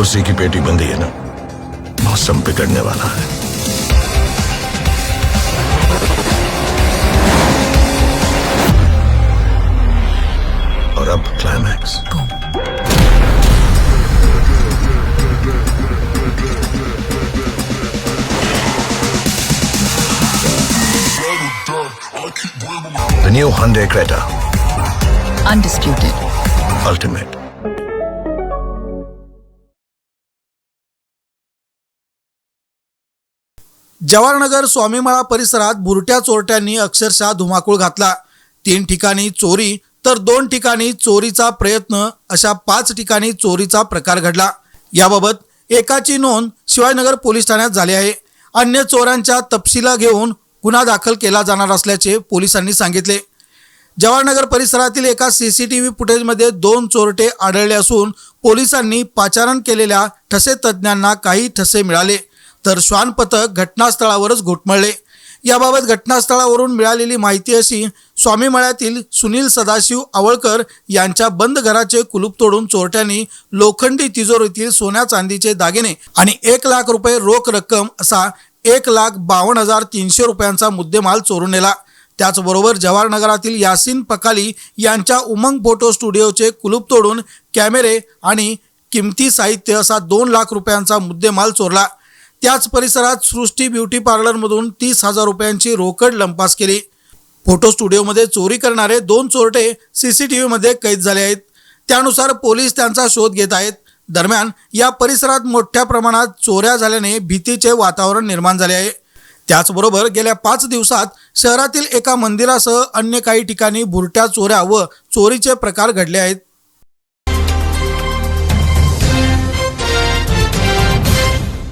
कुर्सी की पेटी बंदी है ना मौसम बिगड़ने वाला है और अब climax The new Hyundai Creta, Undisputed. ultimate. Jawaharnagar स्वामीमाळा परिसरात बुरट्या चोरट्यांनी अक्षरशः धुमाकूळ घातला. तीन ठिकाणी चोरी तर दोन ठिकाणी चोरीचा प्रयत्न अशा पाच ठिकाणी चोरीचा प्रकार घडला. याबाबत एकाची नोंद शिवाजीनगर पोलीस ठाण्यात झाली आहे. अन्य चोरांच्या तपशिला घेऊन गुन्हा दाखल केला जाणार असल्याचे पोलिसांनी सांगितले. जवाहरनगर परिसरातील एका सी सी टी व्ही फुटेजमध्ये दोन चोरटे आढळले असून पोलिसांनी पाचारण केलेल्या ठसे तज्ज्ञांना काही ठसे मिळाले. तर श्वान पथक घटनास्थळावरच घोटमळले. याबाबत घटनास्थळावरून मिळालेली माहिती अशी स्वामीमळ्यातील सुनील सदाशिव आवळकर यांच्या बंद घराचे कुलूप तोडून चोरट्यांनी लोखंडी तिजोरीतील सोन्या चांदीचे दागिने आणि एक लाख रुपये रोख रक्कम असा एक लाख बावन्न हजार तीनशे रुपयांचा मुद्देमाल चोरून नेला. त्याचबरोबर जवाहरनगरातील यासिन पकाली यांच्या उमंग फोटो स्टुडिओचे कुलूप तोडून कॅमेरे आणि किमती साहित्य असा दोन लाख रुपयांचा मुद्देमाल चोरला. त्याच परिसरात सृष्टी ब्युटी पार्लरमधून तीस हजार रुपयांची रोकड लंपास केली. फोटो स्टुडिओमध्ये चोरी करणारे दोन चोरटे सी सी टी व्हीमध्ये कैद झाले आहेत. त्यानुसार पोलीस त्यांचा शोध घेत आहेत. दरम्यान या परिसरात मोठ्या प्रमाणात चोऱ्या झाल्याने भीतीचे वातावरण निर्माण झाले आहे. त्याचबरोबर गेल्या पाच दिवसात शहरातील एका मंदिरासह अन्य काही ठिकाणी बुरट्या चोऱ्या व चोरीचे प्रकार घडले आहेत.